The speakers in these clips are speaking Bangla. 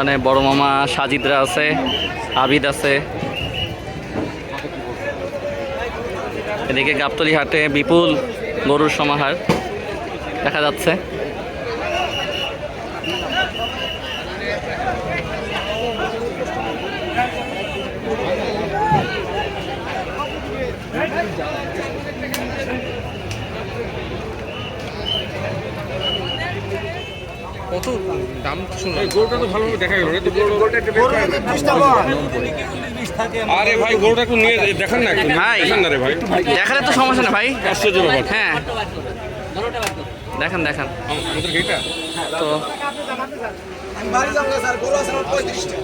ওখানে বড় মামা সাজিদরা আছে, আবিদ আছে। এদিকে গাবতলি হাটে বিপুল গরুর সমাহার দেখা যাচ্ছে। কত দাম শুনলাম গরুটা তো ভালোভাবে দেখা গেল না তো আরে ভাই গরুটা একটু নিয়ে দেখান না একটু। ভাই। দেখান না রে ভাই। দেখালে তো সমস্যা না ভাই। আশ্চর্য ব্যাপার। হ্যাঁ। দেখান দেখান। আমাদের তো আমি বাড়ি যাব স্যার। গরু আছে আমার পঁয়ত্রিশটা।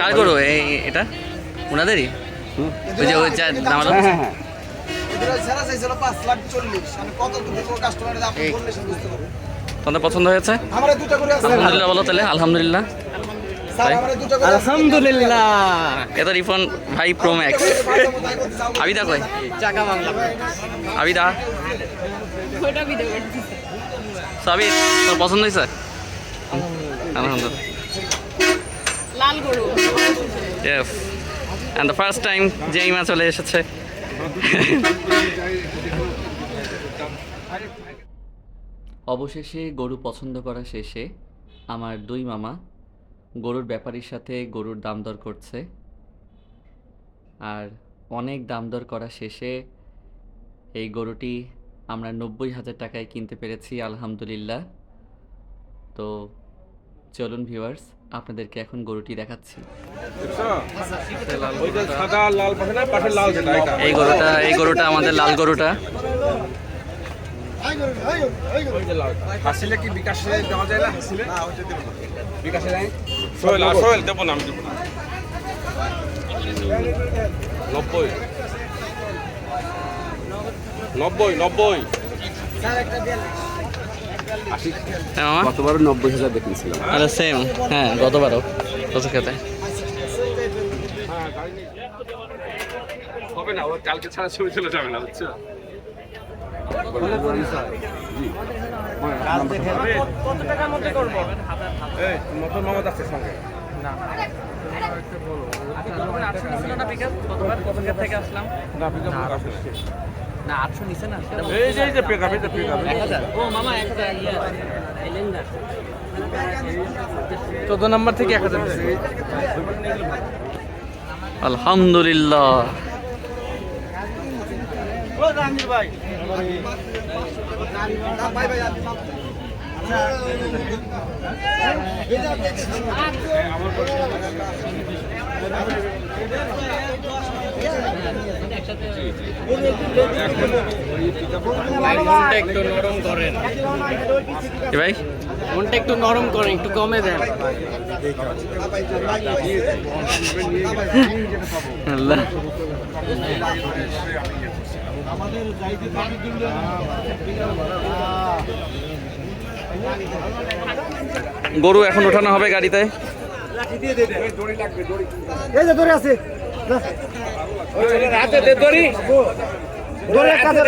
কার এই এটা? ওনাদেরই ওই যে ওই যা দাম আলো এগুলো ছাড়া চাইছিল পাঁচ লাখ চল্লিশ আমি কত দূর কাস্টমারের আপনি বললে সে বুঝতে পারবে তোমাদের পছন্দ হয়েছে করে আলহামদুলিল্লাহ বলো তাহলে। আলহামদুলিল্লাহ স্যার আমার দুটা করে আলহামদুলিল্লাহ। এটা রিফন ভাই প্রো ম্যাক্স আবিদা কই? চাকা বাংলা। আবিদা? সাবির তোর পছন্দ হয়েছে? আলহামদুলিল্লাহ। লাল গরু। Yes and the first time যেই মা চলে এসেছে। অবশেষে গরু পছন্দ করা শেষে আমার দুই মামা গরুর ব্যাপারীর সাথে গরুর দাম দর করছে। আর অনেক দাম দর করা শেষে এই গরুটি আমরা নব্বই হাজার টাকায় কিনতে পেরেছি, আলহামদুলিল্লাহ। তো চলুন ভিউয়ার্স আপনাদেরকে এখন গরুটি দেখাচ্ছি। এই গরুটা এই গরুটা আমাদের লাল গরুটা। হাসিলে কি বিকাশে দেওয়া যায় না? হাসিলে? বিকাশে দেয় সোহেল সোহেল দেবো না আমি দেবো না। নব্বই। নব্বই নব্বই। আশি হ্যাঁ গতবারও নব্বই হাজার দেখেছিলাম। আরে সেম হ্যাঁ গতবারও। কত খেতে হবে না ওর কালকে ছাড়া ছবি চলে যাবে না বুঝছ? নতুন মামাদ আছে সঙ্গে। না। পিকআপ আসে না আটশো নিচে না এই যে এই যে পিকআপ এই যে পিকআপ ও মামা একটা ইয়ে চোদ্দ নম্বর থেকে এক হাজার আলহামদুলিল্লাহ। ভাই ভাই। মনটা একটু নরম করেন। মনটা একটু নরম করেন একটু কমে দেন। আল্লাহ। গরু এখন ওঠানো হবে গাড়িতে। এই যে দড়ি আছে। দড়ি। দড়ি কাছে